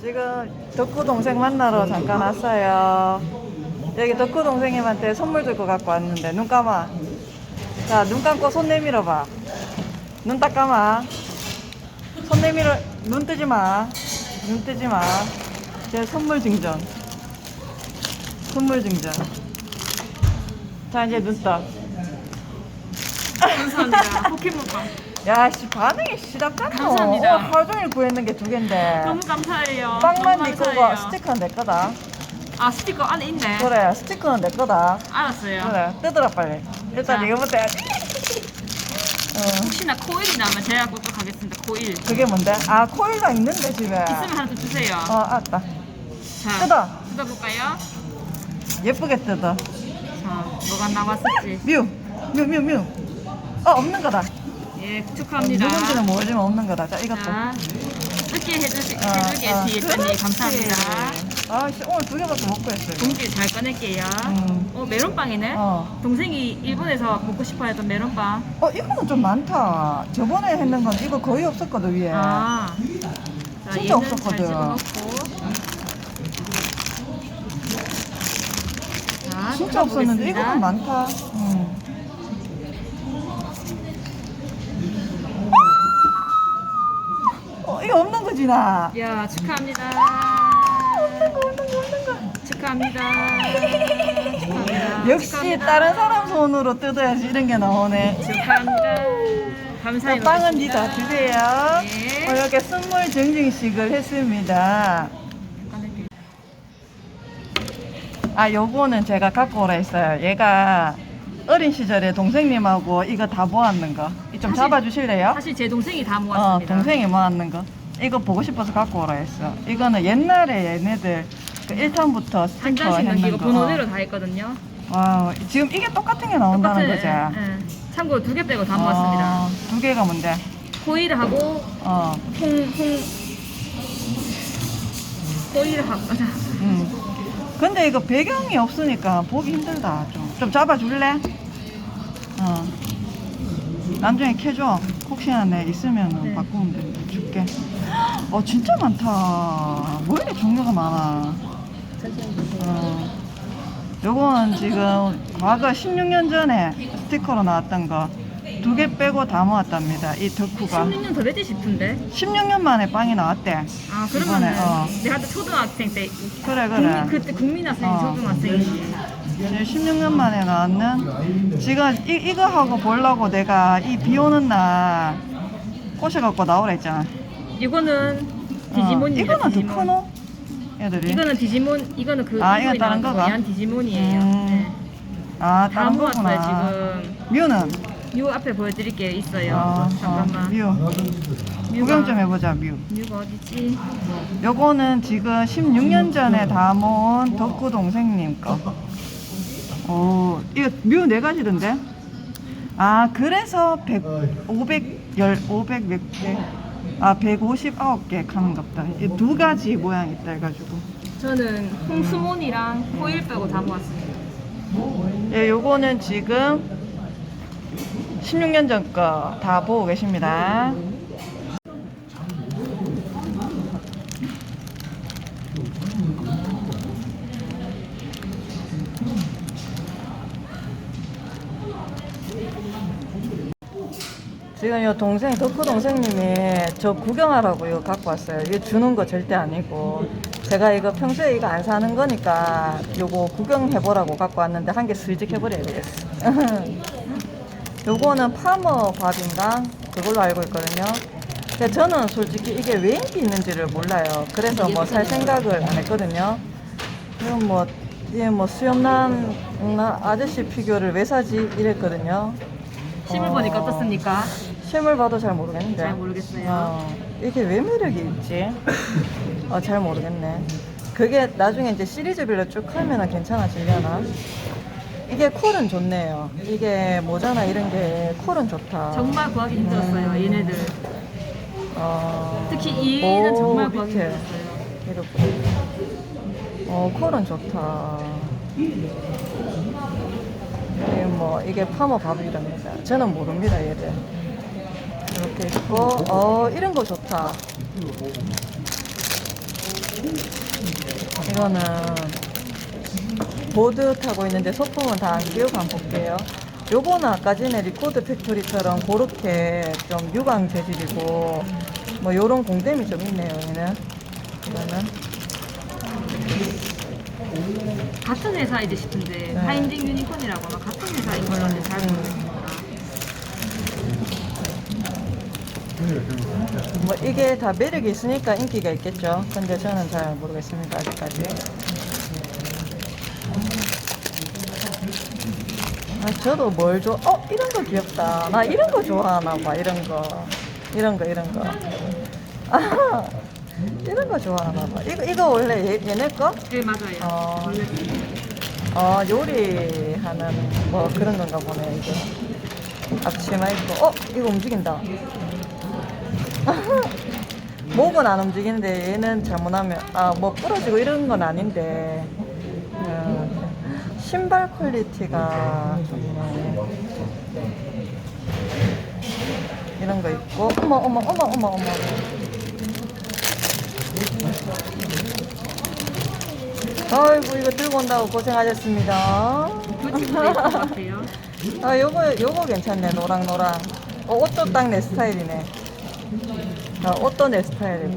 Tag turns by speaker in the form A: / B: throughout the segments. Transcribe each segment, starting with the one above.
A: 지금 덕후 동생 만나러 잠깐 왔어요. 여기 덕후 동생님한테 선물 줄 거 갖고 왔는데 눈 감아. 자, 눈 감고 손 내밀어 봐. 눈 딱 감아. 손 내밀어. 눈 뜨지 마. 눈 뜨지 마. 제 선물 증정. 선물 증정. 자, 이제 눈 떠.
B: 감사합니다. 포켓몬빵.
A: 야, 씨, 반응이 시답잖아.
B: 감사합니다.
A: 어, 하루 종일 구했는 게 두 개인데.
B: 너무 감사해요.
A: 빵만
B: 너무
A: 네 거고
B: 감사해요.
A: 스티커는 내 거다.
B: 아 스티커 안에 있네.
A: 그래, 스티커는 내 거다.
B: 알았어요.
A: 그래, 뜯어라 빨리. 일단
B: 자.
A: 이거부터 해야지. 어,
B: 혹시나 코일이 나면 제가 그것도 가겠습니다. 코일.
A: 그게 뭔데? 아, 코일가 있는데 집에.
B: 있으면 하나 더 주세요.
A: 어, 알았다.
B: 자,
A: 뜯어.
B: 뜯어볼까요?
A: 예쁘게 뜯어.
B: 자, 뭐가 나왔을지.
A: 뮤, 뮤, 뮤, 뮤. 어, 없는 거다.
B: 예, 축하합니다.
A: 누군지는 모르지만 없는 거다. 자, 이것도.
B: 자, 늦게 해주시,
A: 어,
B: 해주게
A: 어,
B: 뒤에까지
A: 그렇지.
B: 감사합니다.
A: 아, 씨, 오늘 두 개밖에 못 구했어요.
B: 봉지 잘 꺼낼게요.
A: 음.
B: 어, 메론빵이네.
A: 어.
B: 동생이 일본에서 먹고 싶어 했던 메론빵.
A: 어, 이거는 좀 많다. 저번에 했는 건 이거 거의 없었거든, 위에.
B: 아. 자,
A: 예. 진짜
B: 얘는
A: 없었거든.
B: 잘 집어넣고. 자,
A: 진짜 없었는데. 이거는 많다. 음. 어, 이거 없는 거지 나.
B: 야, 축하합니다.
A: 없는 거 없는 거 없는 거.
B: 축하합니다. 축하합니다.
A: 역시
B: 축하합니다.
A: 다른 사람 손으로 뜯어야지 이런 게 나오네.
B: 축하합니다. 감사히
A: 자, 빵은
B: 먹겠습니다.
A: 니다 주세요.
B: 네.
A: 어, 이렇게 선물 증증식을 했습니다. 아, 요거는 제가 갖고 오라 했어요. 얘가 어린 시절에 동생님하고 이거 다 모았는 거. 이 좀
B: 사실-
A: 잡아주실래요?
B: 사실 제 동생이 다
A: 어,
B: 모았습니다.
A: 동생이 모았는 거. 이거 보고 싶어서 갖고 오라 했어. 이거는 옛날에 얘네들 그 1탄부터
B: 한
A: 스티커
B: 장씩
A: 했는
B: 넘기고
A: 거.
B: 번호대로 다 했거든요.
A: 와, 지금 이게 똑같은 게 나온다는 거지?
B: 예. 참고로 두 개 빼고 다 모았습니다.
A: 어, 두 개가 뭔데?
B: 호일하고
A: 어,
B: 홍, 홍, 호일하고,
A: 음. 근데 이거 배경이 없으니까 보기 힘들다. 좀, 좀 잡아줄래? 어. 나중에 켜줘. 혹시나 내 있으면
B: 네.
A: 바꾸면 돼. 줄게. 어, 진짜 많다. 뭐 이렇게 종류가 많아. 어. 요건 지금 과거 16년 전에 스티커로 나왔던 거 두 개 빼고 다 모았답니다. 이 덕후가.
B: 16년 더 됐지 싶은데?
A: 16년 만에 빵이 나왔대.
B: 아,
A: 이번에,
B: 그러면은
A: 어.
B: 내가 그때 초등학생 때,
A: 그래, 그래.
B: 국민, 그때 국민학생,
A: 어.
B: 초등학생이지.
A: 지금 16년 만에 나왔는 지금 이, 이거 하고 보려고 내가 이 비 오는 날 꼬셔갖고 나오라 했잖아.
B: 이거는
A: 어,
B: 디지몬입니다.
A: 이거는 더
B: 디지몬.
A: 크노? 애들이?
B: 이거는 디지몬, 이거는 그
A: 아,
B: 이거
A: 다른 거가?
B: 거얀 디지몬이에요.
A: 음.
B: 네.
A: 아,
B: 다
A: 다른
B: 모았어요,
A: 거구나.
B: 지금.
A: 뮤는?
B: 뮤 앞에 보여드릴게요. 있어요.
A: 어,
B: 잠깐만.
A: 어, 뮤. 구경 좀 해보자, 뮤.
B: 뮤가 어디지?
A: 요거는 지금 16년 전에 다 모은 덕구 동생님 거. 오, 이거 뮤 네 가지던데? 아, 그래서 100, 500, 열, 500 몇 개? 아, 159개 가는갑다. 이두 가지 모양 있다 해가지고.
B: 저는 홍수몬이랑 호일 빼고 다 모았습니다.
A: 예, 요거는 지금 16년 전 거 다 보고 계십니다. 지금 요 동생, 덕후 동생님이 저 구경하라고 이거 갖고 왔어요. 이거 주는 거 절대 아니고. 제가 이거 평소에 이거 안 사는 거니까 요거 구경해보라고 갖고 왔는데 한 개 슬쩍 해버려야 되겠어. 요거는 파머 밥인가? 그걸로 알고 있거든요. 근데 저는 솔직히 이게 왜 인기 있는지를 몰라요. 그래서 뭐 살 생각을 안 했거든요. 이건 뭐, 이게 뭐 수염난 나 아저씨 피규어를 왜 사지? 이랬거든요.
B: 심을
A: 어,
B: 보니까 어떻습니까?
A: 실물 봐도 잘 모르겠는데.
B: 잘 모르겠어요.
A: 어, 이게 왜 매력이 있지? 어, 잘 모르겠네. 그게 나중에 이제 시리즈별로 쭉 하면 괜찮아지려나? 이게 콜은 좋네요. 이게 모자나 이런 게 콜은 좋다.
B: 정말 구하기 힘들었어요, 얘네들.
A: 어,
B: 특히
A: 오,
B: 정말 구하기
A: 밑에.
B: 힘들었어요.
A: 이렇게. 어, 콜은 좋다. 이게 뭐, 이게 파머 밥이랍니다. 저는 모릅니다, 얘를. 이렇게 있고, 어, 이런 거 좋다. 이거는 보드 타고 있는데 소품은 다 안 끼우고 한번 볼게요. 요거는 아까 전에 리코드 팩토리처럼 그렇게 좀 유광 재질이고 뭐 요런 공댐이 좀 있네요 얘는 이거는
B: 같은 회사이지 싶은데
A: 네.
B: 파인딩 유니콘이라고 아마 같은 회사인 걸로는 잘 모르겠습니
A: 뭐 이게 다 매력이 있으니까 인기가 있겠죠. 근데 저는 잘 모르겠습니다 아직까지. 아 저도 뭘 좋아? 어 이런 거 귀엽다. 나 이런 거 좋아하나 봐. 이런 거, 이런 거, 이런 거. 아 이런 거 좋아하나 봐. 이거 이거 원래 얘, 얘네 거?
B: 네 맞아요.
A: 어. 어 요리하는 뭐 그런 건가 보네 이게. 앞치마 입고 어 이거 움직인다. 목은 안 움직이는데 얘는 잘못하면 아 뭐 부러지고 이런 건 아닌데. 음, 신발 퀄리티가 좋네 이런 거 있고. 어머 어머 어머 어머 어머. 아이고 이거 들고 온다고 고생하셨습니다.
B: 아
A: 요거 요거 괜찮네 노랑노랑. 어, 옷도 딱 내 스타일이네 아, 옷도 내 스타일이고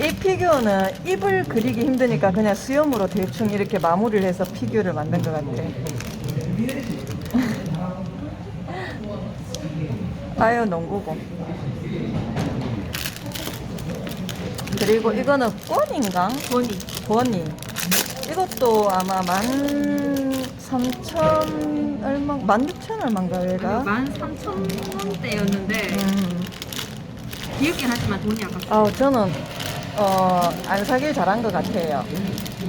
A: 이 피규어는 입을 그리기 힘드니까 그냥 수염으로 대충 이렇게 마무리를 해서 피규어를 만든 것 같아 아유 농구고 그리고 이거는 꼰인가?
B: 본이.
A: 버니 이것도 아마 만 삼천 얼마 만 육천 얼마인가 얘가?
B: 13,000원대였는데
A: 음.
B: 귀엽긴 하지만 돈이 아깝다.
A: 아 저는 어, 안 사길 잘한 것 같아요.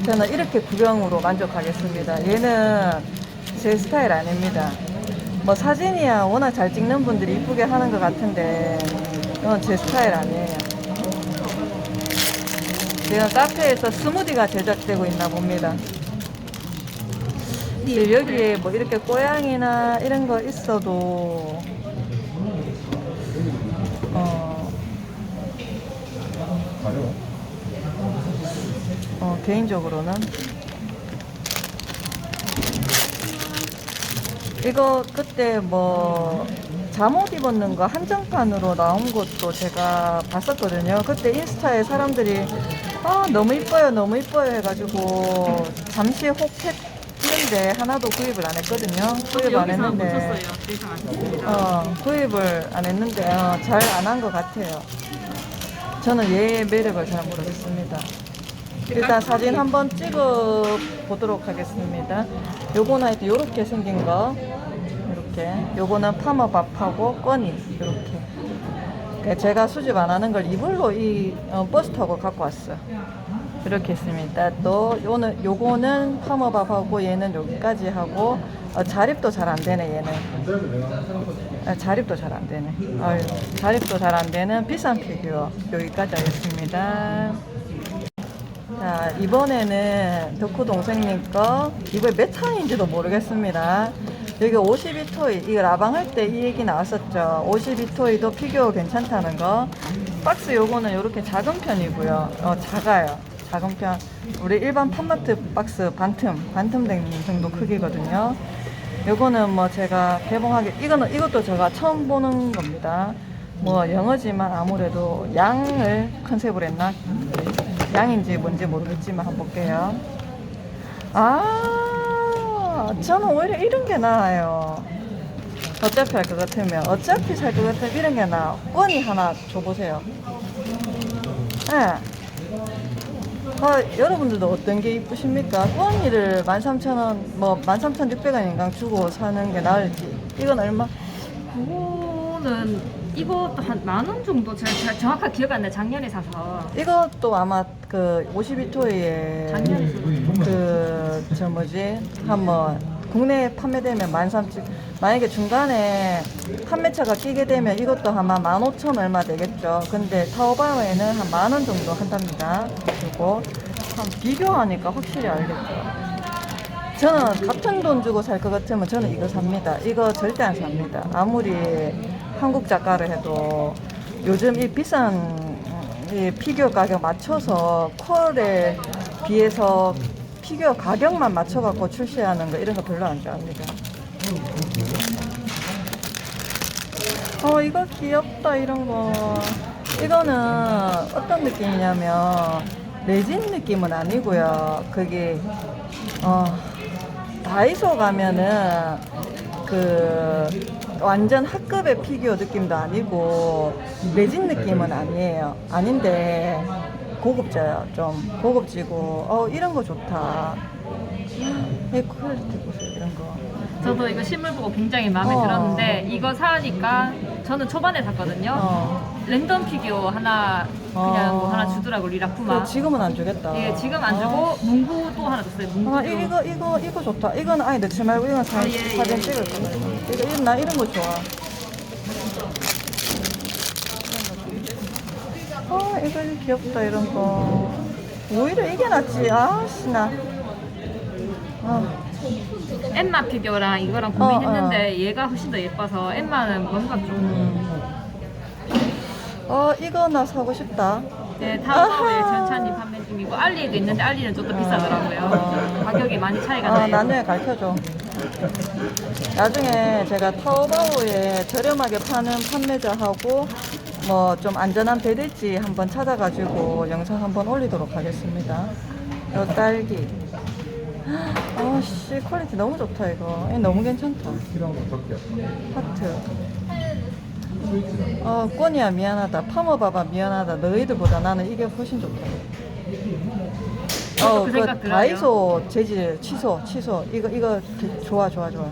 A: 저는 이렇게 구경으로 만족하겠습니다. 얘는 제 스타일 아닙니다. 뭐 사진이야 워낙 잘 찍는 분들이 이쁘게 하는 것 같은데 이건 제 스타일 아니에요. 지금 카페에서 스무디가 제작되고 있나 봅니다 이 여기에 뭐 이렇게 고양이나 이런 거 있어도 어, 어 개인적으로는? 이거 그때 뭐 잠옷 입었는 거 한정판으로 나온 것도 제가 봤었거든요. 그때 인스타에 사람들이 아 너무 이뻐요, 너무 이뻐요. 해가지고 잠시 혹했 는데 하나도 구입을 안 했거든요. 구입 안 했는데. 어 구입을 안 했는데 어, 잘안 한 것 같아요. 저는 얘의 매력을 잘 모르겠습니다. 일단 사진 한번 찍어 보도록 하겠습니다. 요거는 하여튼 요렇게 생긴 거. 이렇게. 요거는 파마밥하고 꺼니. 이렇게. 그러니까 제가 수집 안 하는 걸 이불로 이 어, 버스 타고 갖고 왔어요. 이렇게 있습니다. 또 요는 요거는 파마밥하고 얘는 여기까지 하고 어, 자립도 잘 안 되네 얘는. 아, 자립도 잘 안 되네. 아유, 자립도 잘 안 되는 비싼 피규어 여기까지 하겠습니다. 자, 이번에는 덕후 동생님 거, 이거 몇 탄인지도 모르겠습니다. 여기 52토이, 이거 라방 할 때 이 얘기 나왔었죠. 52토이도 피규어 괜찮다는 거. 박스 요거는 이렇게 작은 편이고요. 어, 작아요. 작은 편. 우리 일반 팜마트 박스 반틈, 반틈 된 정도 크기거든요. 요거는 뭐 제가 개봉하게, 이거는, 이것도 제가 처음 보는 겁니다. 뭐 영어지만 아무래도 양을 컨셉으로 했나? 양인지 뭔지 모르겠지만 한번 볼게요. 아, 저는 오히려 이런 게 나아요. 어차피 할 것 같으면, 어차피 살 것 같으면 이런 게 나아. 원이 하나 줘보세요. 예. 아, 여러분들도 어떤 게 이쁘십니까? 원이를 13,000원, 뭐 13,600원인가 주고 사는 게 나을지. 이건 얼마?
B: 그거는 이것도 한 만 원 정도 제가 잘 정확하게 기억 안 나요. 작년에 사서.
A: 이것도 아마 그 52토이에
B: 작년에 사서.
A: 그, 저 뭐지, 한번 국내에 판매되면 13,000, 만약에 중간에 판매차가 끼게 되면 이것도 아마 15,000 얼마 되겠죠. 근데 타오바오에는 한 만 원 정도 한답니다. 그리고 한 비교하니까 확실히 알겠죠. 저는 같은 돈 주고 살 것 같으면 저는 이거 삽니다. 이거 절대 안 삽니다. 아무리 한국 작가를 해도 요즘 이 비싼 이 피규어 가격 맞춰서 퀄에 비해서 피규어 가격만 맞춰갖고 출시하는 거 이런 거 별로 안 좋아합니다. 어 이거 귀엽다 이런 거. 이거는 어떤 느낌이냐면 레진 느낌은 아니고요. 그게 어 다이소 가면은 그 완전 학급의 피규어 느낌도 아니고 레진 느낌은 아니에요. 아닌데 고급져요. 좀 고급지고 어 이런 거 좋다. 이 퀄리티 보세요.
B: 저도 이거 실물 보고 굉장히 마음에
A: 어.
B: 들었는데 이거 사니까 저는 초반에 샀거든요.
A: 어.
B: 랜덤 피규어 하나 그냥
A: 어.
B: 뭐 하나 주더라고 리라쿠마.
A: 그 지금은 안 주겠다.
B: 예, 지금 안
A: 어.
B: 주고 문구 또 하나 줬어요. 문구.
A: 아 이- 이거 이거 이거 좋다. 이거는 아니 넣지 말고 이건 사,
B: 아, 예,
A: 사진
B: 예,
A: 찍을
B: 예.
A: 거다. 이거 이거 나 이런 거 좋아. 어 이거 귀엽다 이런 거. 오히려 이게 낫지. 아씨 나. 어.
B: 엠마 피규어랑 이거랑
A: 어,
B: 고민했는데 얘가 훨씬 더 예뻐서 엠마는 뭔가 좀
A: 음. 어 이거 나 사고 싶다.
B: 네, 타오바오에
A: 아하.
B: 천천히 판매 중이고 알리에도 있는데 알리는 좀 더 비싸더라고요.
A: 어.
B: 가격이 많이 차이가
A: 아,
B: 나요.
A: 나중에 가르쳐줘. 나중에 제가 타오바오에 저렴하게 파는 판매자하고 뭐 좀 안전한 배들지 한번 찾아가지고 영상 한번 올리도록 하겠습니다. 요 딸기. 아씨 퀄리티 너무 좋다 이거. 이거 너무 괜찮다. 하트. 어 꼬니야 미안하다. 파머바바 미안하다. 너희들보다 나는 이게 훨씬 좋다. 어, 그그
B: 생각 들어요.
A: 다이소 재질 취소, 취소. 이거 이거 그- 좋아, 좋아, 좋아.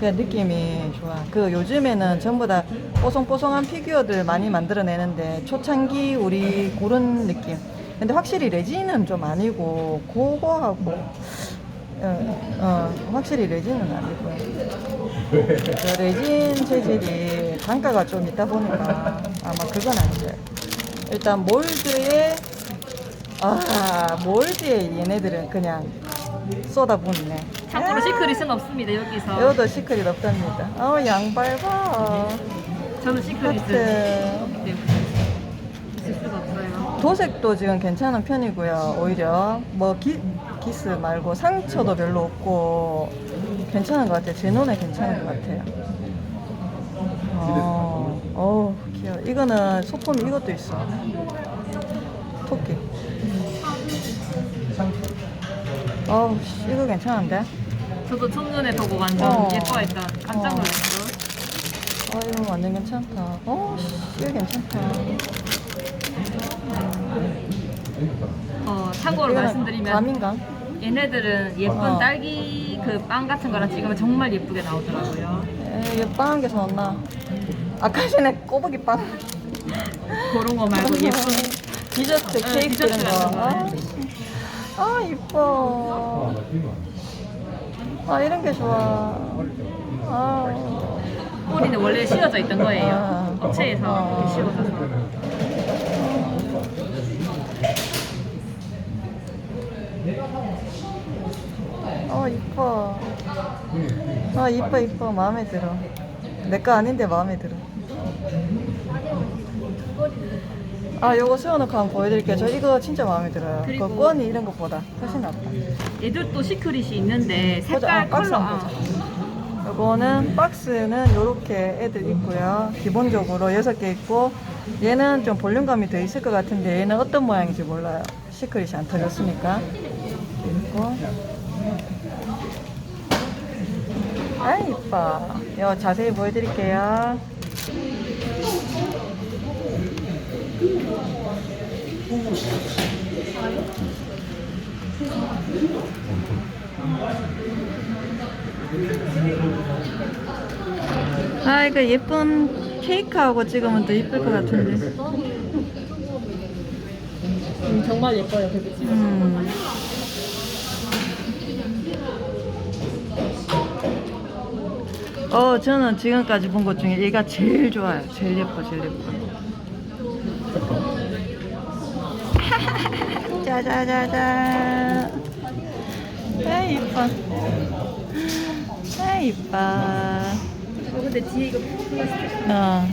A: 그냥 느낌이 좋아. 그 요즘에는 전부 다 뽀송뽀송한 피규어들 많이 만들어내는데 초창기 우리 그런 느낌. 근데 확실히 레진은 좀 아니고 그거하고 어, 어 확실히 레진은 아니고 그 레진 재질이 단가가 좀 있다 보니까 아마 그건 아니죠. 일단 몰드에 아 몰드에 얘네들은 그냥 쏟아붓네.
B: 참고로 시크릿은 없습니다 여기서.
A: 이것도 시크릿 없답니다. 어 양발 봐.
B: 저는 시크릿은
A: 하트. 도색도 지금 괜찮은 편이고요. 오히려 뭐 기, 기스 말고 상처도 별로 없고 괜찮은 것 같아요. 제 눈에 괜찮은 것 같아요. 어, 어 귀여워. 이거는 소품 이것도 있어. 토끼. 어우, 씨, 이거 괜찮은데?
B: 저도 첫눈에 보고 완전
A: 어.
B: 예뻐했던 깜짝
A: 어.
B: 놀랐어.
A: 어, 이거 완전 괜찮다. 어, 씨, 이거 괜찮다.
B: 어, 참고로 말씀드리면
A: 감인가?
B: 얘네들은 예쁜
A: 어.
B: 딸기 그 빵 같은 거랑 찍으면 정말 예쁘게 나오더라고요.
A: 에이, 이거 빵한 개 사왔나? 아까 전에 꼬부기 빵.
B: 그런 거 말고 예쁜
A: 디저트
B: 어,
A: 케이크
B: 디저트
A: 이런 거.
B: 같은 거.
A: 아, 아 이뻐. 아 이런 게 좋아. 아,
B: 꼬리는 원래 씌워져 있던 거예요.
A: 아.
B: 업체에서
A: 아.
B: 이렇게 씌워져서.
A: 어 이뻐. 아 이뻐 이뻐 마음에 들어. 내 거 아닌데 마음에 들어. 아 요거 세워놓고 한번 보여드릴게요. 저 이거 진짜 마음에 들어요. 그
B: 그리고-
A: 권이 이런 것보다 훨씬 낫다.
B: 얘들도 시크릿이 있는데
A: 보자.
B: 색깔
A: 아, 박스
B: 컬러 아,
A: 보자. 요거는 박스는 요렇게 애들 있고요. 기본적으로 6개 있고 얘는 좀 볼륨감이 더 있을 것 같은데 얘는 어떤 모양인지 몰라요. 시크릿이 안 터졌으니까. 있고. 아 이뻐. 요 자세히 보여드릴게요. 아 이거 예쁜 케이크하고 찍으면 더 예쁠 것 같은데.
B: 음, 정말 예뻐요.
A: 음. 어 저는 지금까지 본 것 중에 얘가 제일 좋아요. 제일 예뻐, 제일 예뻐. 짜자자자. 아 이뻐. 아 이뻐.
B: 어, 근데 뒤에 이거 플라스틱
A: 어.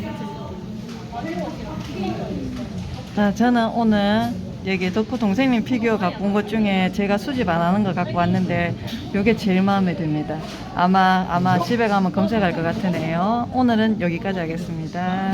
A: 자, 저는 오늘 여기 덕후 동생님 피규어 갖고 온 것 중에 제가 수집 안 하는 거 갖고 왔는데 요게 제일 마음에 듭니다. 아마 아마 집에 가면 검색할 것 같으네요. 오늘은 여기까지 하겠습니다.